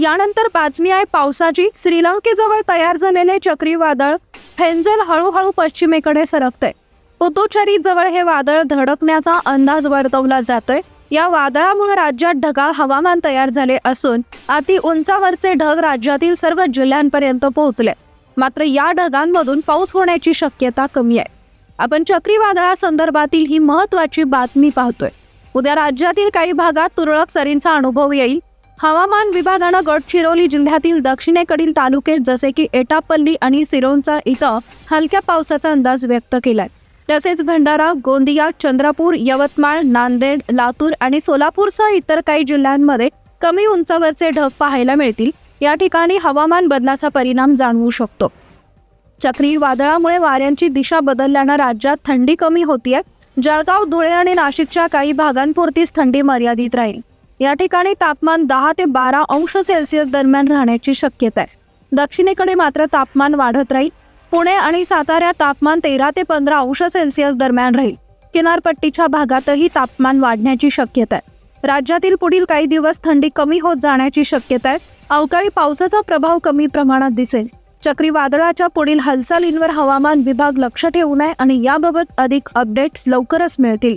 यानंतर बातमी आहे पावसाची. श्रीलंकेजवळ तयार झालेले चक्रीवादळ फेंजल हळूहळू पश्चिमेकडे सरकते पुदुचेरी जवळ हे वादळ धडकण्याचा अंदाज वर्तवला जातोय. या वादळामुळे राज्यात ढगाळ हवामान तयार झाले असून अति उंचावरचे ढग राज्यातील सर्व जिल्ह्यांपर्यंत पोहोचले. मात्र या ढगांमधून पाऊस होण्याची शक्यता कमी आहे. आपण चक्रीवादळासंदर्भातील ही महत्वाची बातमी पाहतोय. उद्या राज्यातील काही भागात तुरळक सरींचा अनुभव येईल. हवामान विभागानं गडचिरोली जिल्ह्यातील दक्षिणेकडील तालुके जसे की एटापल्ली आणि सिरोंचा इथं हलक्या पावसाचा अंदाज व्यक्त केलाय. तसेच भंडारा गोंदिया चंद्रपूर यवतमाळ नांदेड लातूर आणि सोलापूरसह इतर काही जिल्ह्यांमध्ये कमी उंचावरचे ढग पाहायला मिळतील. या ठिकाणी हवामान बदलाचा परिणाम जाणवू शकतो. चक्रीवादळामुळे वाऱ्यांची दिशा बदलल्यानं राज्यात थंडी कमी होतीये. जळगाव धुळे आणि नाशिकच्या काही भागांपुरतीच थंडी मर्यादित राहील. या ठिकाणी तापमान दहा ते बारा अंश सेल्सिअस दरम्यान राहण्याची शक्यता आहे. दक्षिणेकडे मात्र तापमान वाढत राहील. पुणे आणि साताऱ्यात तापमान तेरा ते पंधरा अंश सेल्सिअस दरम्यान राहील. किनारपट्टीच्या भागातही तापमान वाढण्याची शक्यता आहे. राज्यातील पुढील काही दिवस थंडी कमी होत जाण्याची शक्यता आहे. अवकाळी पावसाचा प्रभाव कमी प्रमाणात दिसेल. चक्रीवादळाच्या पुढील हालचालींवर हवामान विभाग लक्ष ठेवून आहे आणि याबाबत अधिक अपडेट्स लवकरच मिळतील.